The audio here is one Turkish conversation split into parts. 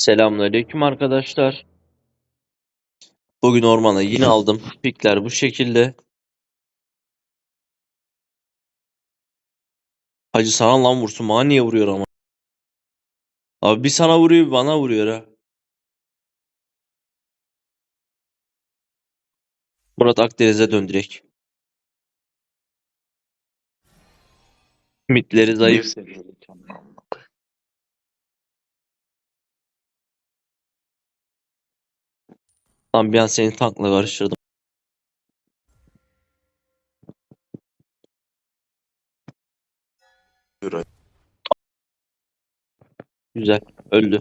Selamünaleyküm arkadaşlar. Bugün ormana yine aldım. Pikler bu şekilde. Hacı sana lan vursun. Bana niye vuruyor ama? Abi bir sana vuruyor bir bana vuruyor ha. Murat Akdeniz'e dön direkt. Mitleri zayıf. An seni tankla karıştırdım. Güzel. Öldü.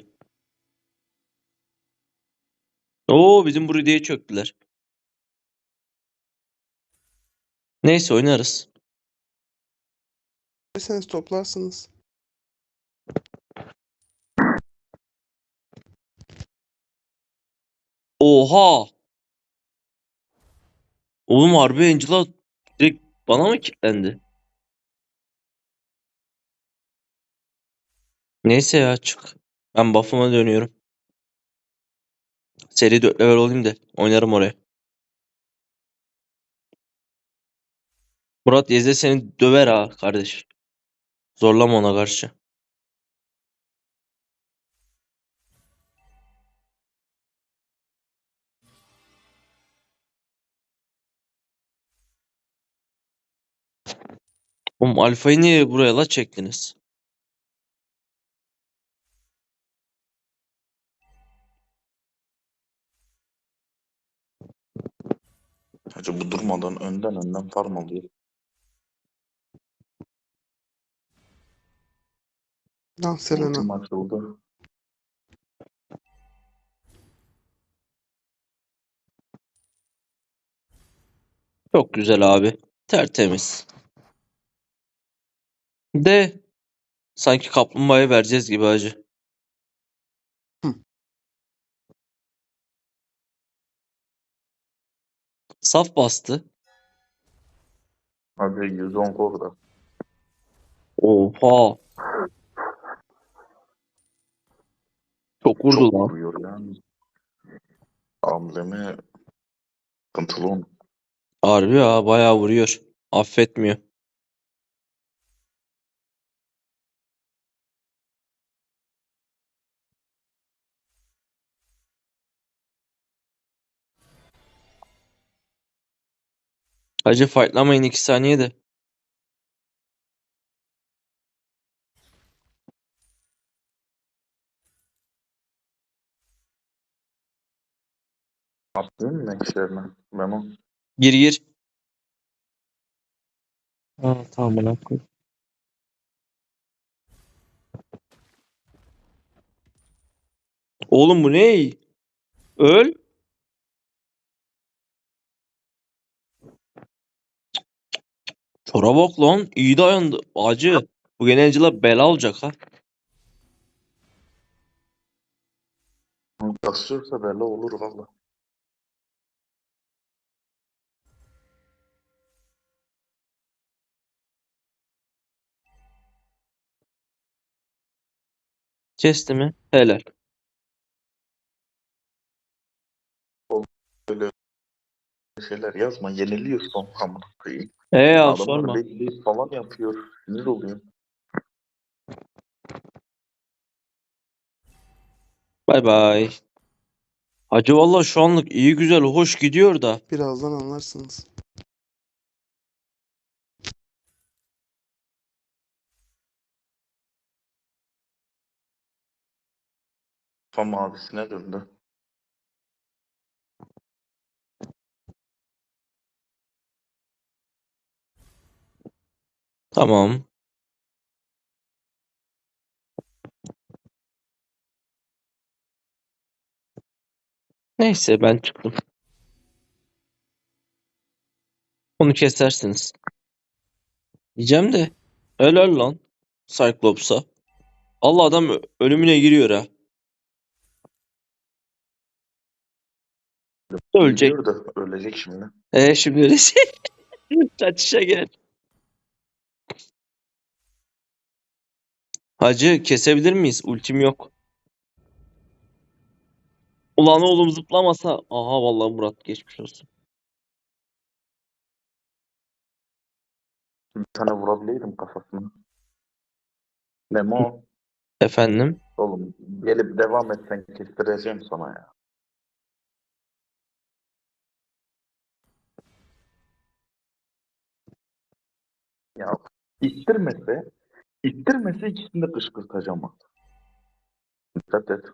Oo bizim burayı diye çöktüler. Neyse oynarız. Derseniz toplarsınız. Oha! Oğlum harbi Angela direkt bana mı kilitlendi? Neyse ya çık. Ben buff'ıma dönüyorum. Seri 4 level olayım da oynarım oraya. Murat Yezde seni döver ha kardeş. Zorlama ona karşı. Oğlum alfayı niye buraya la çektiniz? Hacı bu durmadan önden önden farm alıyor. Lan Selena. Ultim açıldı. Çok güzel abi. Tertemiz. De sanki kaplumbağaya vereceğiz gibi hacı. Saf bastı. Hadi 110 korda. Oha. Çok vurdu Çok lan. vuruyor yani. Amblemi sıkıntılı onun. Harbi ya bayağı vuruyor. Affetmiyor. Hacı fightlamayın 2 saniye de. Atlayayım mı işlerine? Memo. Gir gir. Ha, tamam bana koy. Oğlum bu ne? Öl. Çora bak lan. İyi dayandı. Acı. Bu gene Angela bela olacak ha. Kasıyorsa belli olur valla. Kesti mi? Helal. Şeyler yazma. Yeniliyor son amına koyayım. E ya Adamlar sorma. falan yapıyor. Sinir oluyor. Bay bay. Hacı valla şu anlık iyi güzel hoş gidiyor da. Birazdan anlarsınız. Kafa mavisine döndü. Tamam. Neyse ben çıktım. Onu kesersiniz. Diyeceğim de. Helal lan. Cyclops'a. Allah adam ölümüne giriyor ha. Ölecek. Ölecek şimdi. E şimdi öyle şey. Kaçışa gel. Hacı kesebilir miyiz? Ultim yok. Ulan oğlum zıplamasa. Aha vallahi Murat geçmiş olsun. Bir tane vurabileydim kafasına. Memo. Efendim? Oğlum gelip devam etsen kestireceğim sana ya. Ya ittirmese, ittirmese ikisini de kışkırtacağım artık. Dikkat et.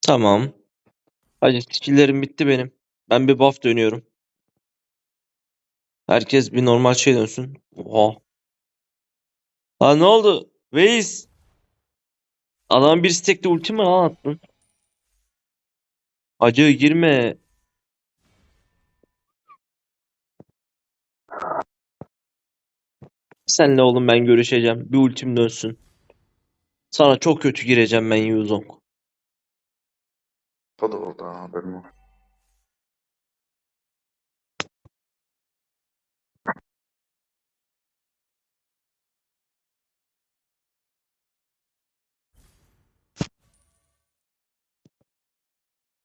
Tamam. Hadi skill'lerim bitti benim. Ben bir buff dönüyorum. Herkes bir normal şey dönsün. Oha. Lan ne oldu? Veys. Adam bir stekte ulti mi lan attın? Acı girme. Senle oğlum ben görüşeceğim. Bir ultim dönsün. Sana çok kötü gireceğim ben Yuzong. Hadi orada haberim var.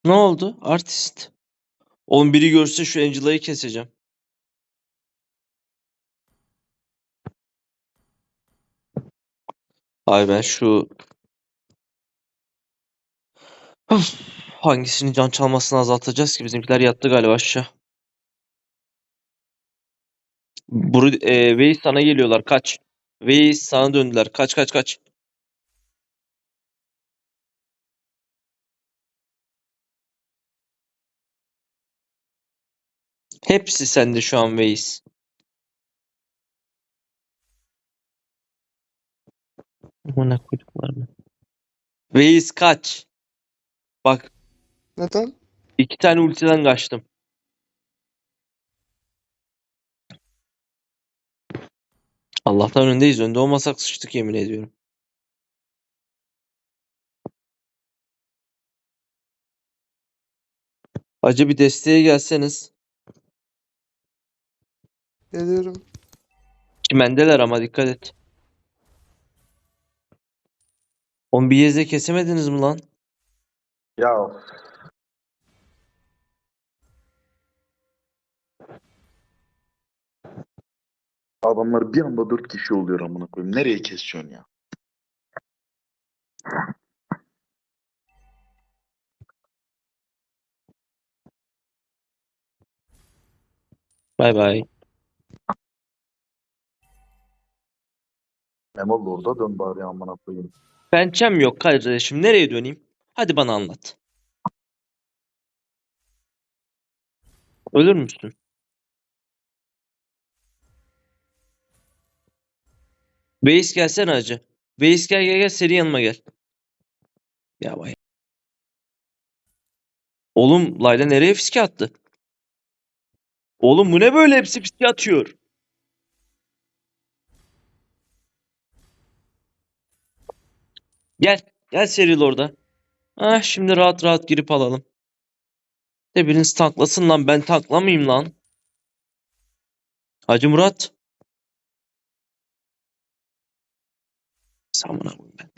Ne oldu? Artist. Oğlum biri görse şu Angela'yı keseceğim. Ay ben şu Üf, hangisini can çalmasını azaltacağız ki bizimkiler yattı galiba aşağı. Buru, e, Veys sana geliyorlar kaç. Veys sana döndüler kaç kaç kaç. Hepsi sende şu an Veys. Amına koyduklarını. Veys kaç. Bak Neden? iki tane ultiden kaçtım. Allah'tan önündeyiz. Önde olmasak sıçtık yemin ediyorum. Acı bir desteğe gelseniz. Geliyorum. Çimendeler ama dikkat et. Yeze kesemediniz mi lan? Ya adamlar bir anda dört kişi oluyor amına koyayım. Nereye kesiyorsun ya? Bay bay. Memo orada dön bari amına koyayım. Pençem yok kardeşim. Nereye döneyim? Hadi bana anlat. Ölür müsün? Beis gelsene acı. Beis gel gel gel seri yanıma gel. Ya vay. Oğlum Layla nereye fiske attı? Oğlum bu ne böyle hepsi fiske atıyor. Gel. Gel seril orada. Ah şimdi rahat rahat girip alalım. De biriniz tanklasın lan ben tanklamayayım lan. Hacı Murat. Samına koyayım ben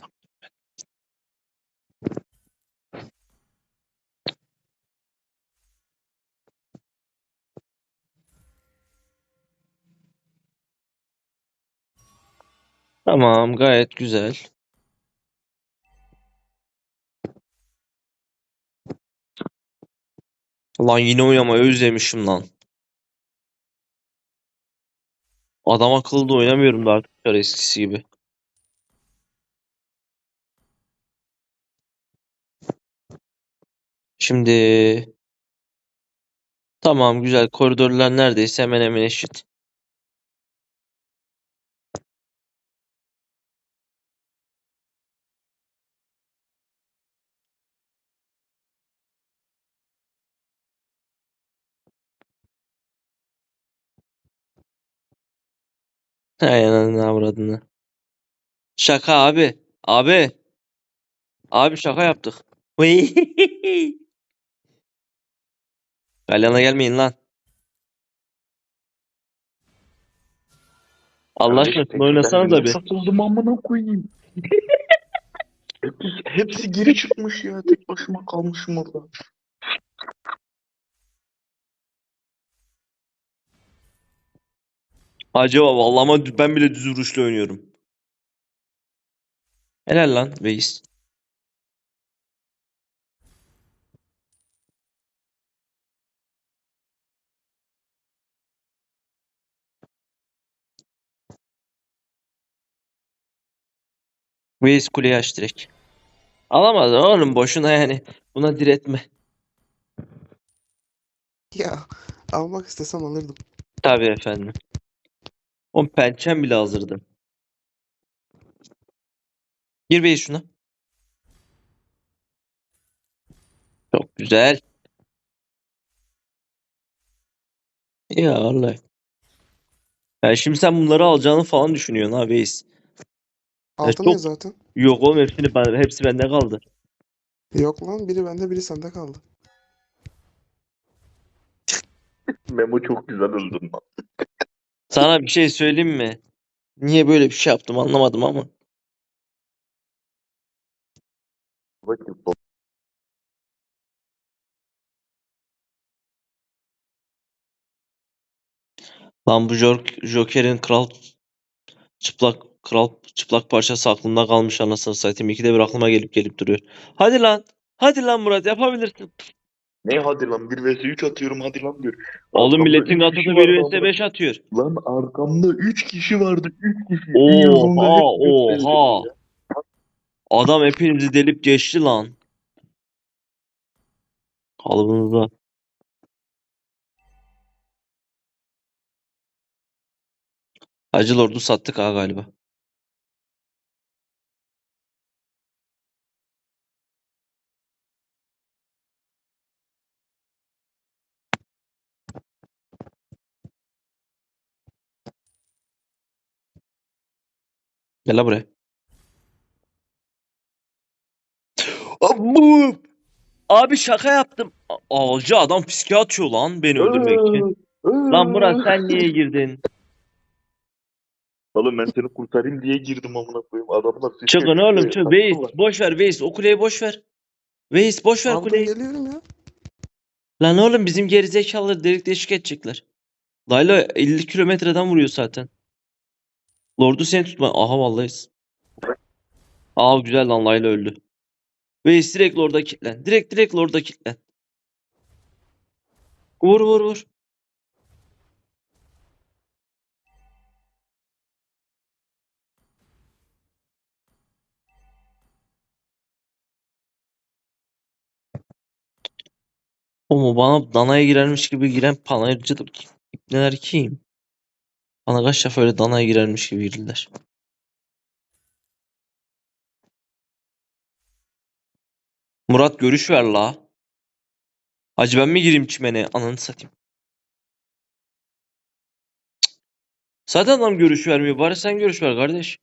Tamam gayet güzel. Lan yine oynamayı özlemişim lan. Adam akıllı da oynamıyorum da artık eskisi gibi. Şimdi tamam güzel koridorlar neredeyse hemen hemen eşit. Aynen ne avradını. Şaka abi. Abi. Abi şaka yaptık. Galyana gelmeyin lan. Allah aşkına şunu oynasanız da bir. Satıldım amına koyayım. hepsi geri çıkmış ya. Tek başıma kalmışım orada. Acaba vallahi ama ben bile düz vuruşla oynuyorum. Helal lan Veys. Veys kuleyi aç direkt. Alamaz oğlum boşuna yani. Buna diretme. Ya almak istesem alırdım. Tabii efendim. O pençem bile hazırdı. Gir Veys şuna. Çok güzel. Ya vallahi. Ya şimdi sen bunları alacağını falan düşünüyorsun ha Veys. Altın çok- ya zaten. Yok oğlum hepsini ben, hepsi bende kaldı. Yok lan biri bende biri sende kaldı. Memo çok güzel öldün lan. Sana bir şey söyleyeyim mi? Niye böyle bir şey yaptım anlamadım ama. Bakın Lan bu Jok- Joker'in kral çıplak kral çıplak parçası aklımda kalmış anasını satayım. İkide bir aklıma gelip gelip duruyor. Hadi lan. Hadi lan Murat yapabilirsin. Ne hadi lan 1 vs 3 atıyorum hadi lan diyor. Oğlum Arkamda milletin vardı 1 vs amına- 5 atıyor. Lan arkamda 3 kişi vardı 3 kişi. Oha oha. Adam hepinizi delip geçti lan. Kalıbınızda. Hacı Lord'u sattık ha galiba. Gel la buraya. Abu! Abi şaka yaptım. A- Ağacı adam fiske atıyor lan beni öldürmek için. Lan Murat ee. sen niye girdin? Oğlum ben seni kurtarayım diye girdim amına koyayım. Adamlar sizi Çıkın oğlum çık. Veys boş ver Veys. O kuleyi boş ver. Veys boş ver Aldım kuleyi. geliyorum ya. Lan oğlum bizim gerizekalıları delik deşik edecekler. Layla 50 kilometreden vuruyor zaten. Lord'u seni tutma. Aha vallahi. Aa güzel lan Layla öldü. Veys direkt Lord'a kilitlen. Direkt direkt Lord'a kilitlen. Vur vur vur. O mu bana danaya girermiş gibi giren panayırcı da neler kim? Bana kaç defa öyle danaya girermiş gibi girdiler. Murat görüş ver la. Hacı ben mi gireyim çimene? Ananı satayım. Cık. Zaten adam görüş vermiyor. Bari sen görüş ver kardeş.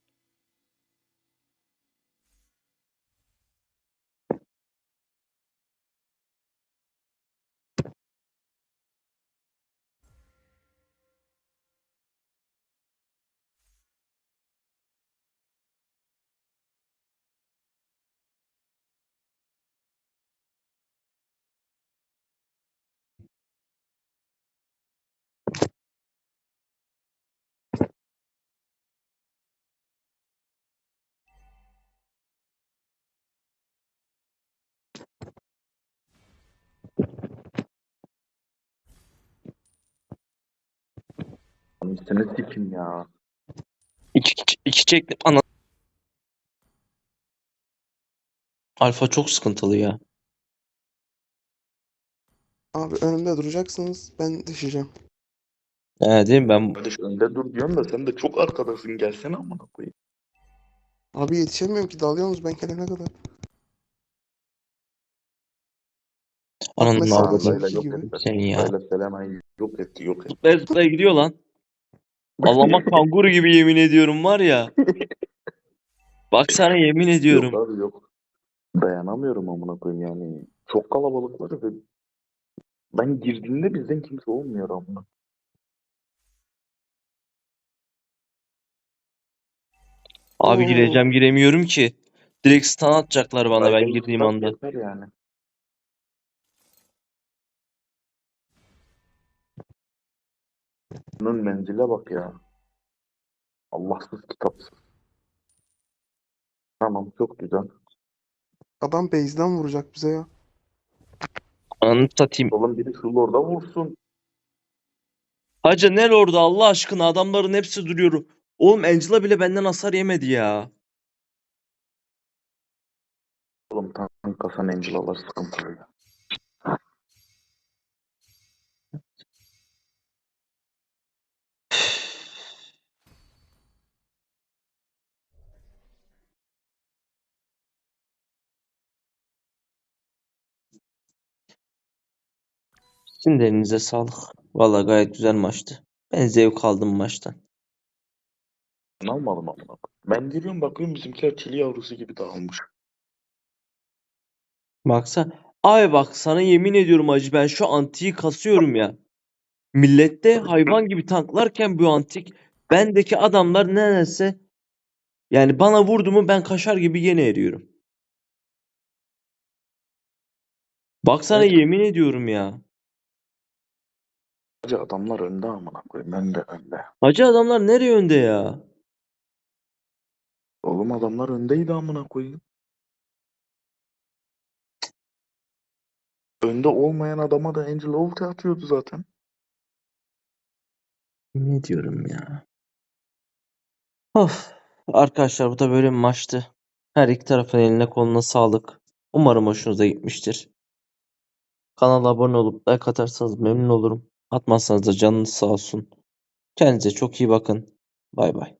Seni sikim ya. İki, iki, iki çektim. Ana. Alfa çok sıkıntılı ya. Abi önümde duracaksınız. Ben düşeceğim. He değil mi? Ben Kardeş önde dur diyorsun da sen de çok arkadasın gelsene amına koyayım. Abi yetişemiyorum ki dalıyorsunuz ben gelene kadar. ananın mesela avradı. Layla yok gibi. etti. Senin ya. Layla Selena'yı yok etti yok etti. Zıplaya zıplaya gidiyor lan. Allah'ıma kanguru gibi yemin ediyorum var ya. Bak sana yemin ediyorum. Yok abi yok. Dayanamıyorum amına koyayım yani. Çok kalabalıklar ve ben girdiğimde bizden kimse olmuyor amına. Abi Oo. gireceğim giremiyorum ki. Direkt stun atacaklar bana ben girdiğim anda. yeter yani. Bunun menzile bak ya. Allahsız kitapsız. Tamam çok güzel. Adam base'den vuracak bize ya. Anı satayım. Oğlum biri şu lorda vursun. Hacı ne orada Allah aşkına adamların hepsi duruyor. Oğlum Angela bile benden hasar yemedi ya. Oğlum tank kasan Angela'lar sıkıntılı ya. De elinize sağlık. Valla gayet güzel maçtı. Ben zevk aldım maçtan. Ben almadım koyayım. Ben giriyorum bakıyorum bizimkiler çili yavrusu gibi dağılmış. Baksa. Ay bak sana yemin ediyorum hacı ben şu antiyi kasıyorum ya. Millette hayvan gibi tanklarken bu antik bendeki adamlar neredeyse yani bana vurdu mu ben kaşar gibi yine eriyorum. Baksana yemin ediyorum ya. Hacı adamlar önde amına koyayım. Ben de önde. Hacı adamlar nereye önde ya? Oğlum adamlar öndeydi amına koyayım. Önde olmayan adama da Angel ulti atıyordu zaten. Ne diyorum ya? Of. Arkadaşlar bu da böyle bir maçtı. Her iki tarafın eline koluna sağlık. Umarım hoşunuza gitmiştir. Kanala abone olup like atarsanız memnun olurum. Atmazsanız da canınız sağ olsun. Kendinize çok iyi bakın. Bay bay.